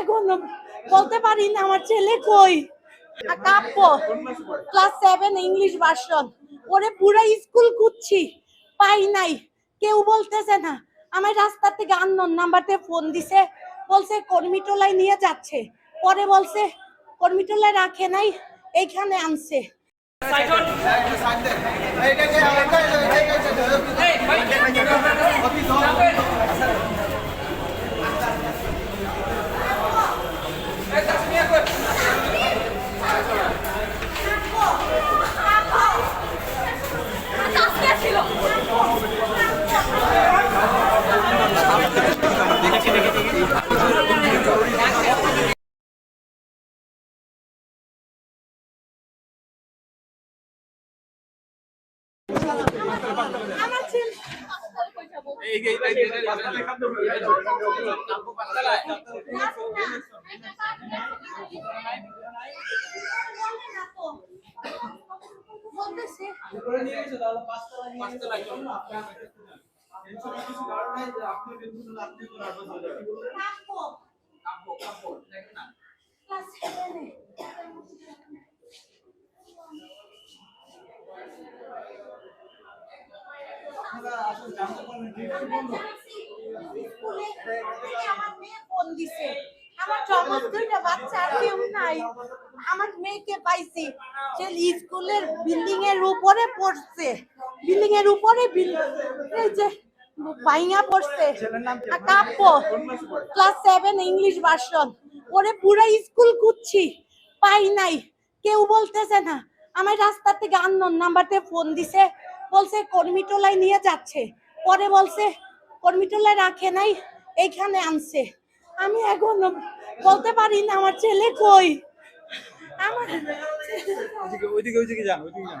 এখনও বলতে পারি না আমার ছেলে কই Kabya class seven English version ওরে পুরো স্কুল খুঁজছি পাই নাই কেউ বলতেছে না আমার রাস্তা থেকে আননোন নাম্বারতে ফোন দিছে বলছে কর্মীটোলায় নিয়ে যাচ্ছে পরে বলছে কর্মীটোলায় রাখে নাই এইখানে আনছে আমার ছেলে বলতেছে কাব্য ক্লাস সেভেনে স্কুলে আমার কেউ মেয়েকে বিল্ডিং এর উপরে পড়ছে বিল্ডিং এর উপরে পড়ছে। ক্লাস সেভেন ইংলিশ ভার্সন পুরো স্কুল খুঁজছি, পাই নাই, কেউ বলতেছে না, আমার রাস্তা থেকে আননোন নাম্বারতে ফোন দিছে, বলছে কর্মীটোলায় নিয়ে যাচ্ছে। পরে বলছে কর্মীটোলায় রাখে নাই এইখানে আনছে। আমি এখন বলতে পারি না আমার ছেলে কই? আমার ওইদিকে ওইদিকে ওইদিকে যান ওইদিকে যান।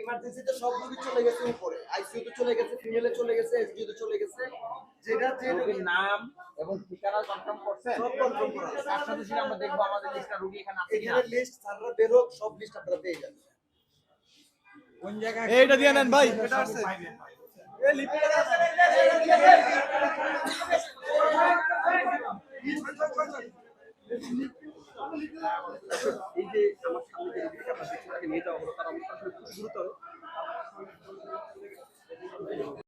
ইমার্জেন্সিতে সব রোগী চলে গেছে উপরে। আইসিইউ তে চলে গেছে ফিমেলে চলে গেছে এসডিও তে চলে গেছে। যেটা যে রোগীর নাম এবং ঠিকানা কনফার্ম করছেন সব কনফার্ম করা আছে। তার সাথে সাথে আমরা দেখব আমাদের লিস্টটা রোগী এখানে আছে কিনা। এখানে লিস্ট স্যাররা বের হোক সব লিস্ট আপনারা পেয়ে যাবেন। কোন জায়গায় এইটা দিয়ে নেন ভাই। এটা আছে। লিস্ট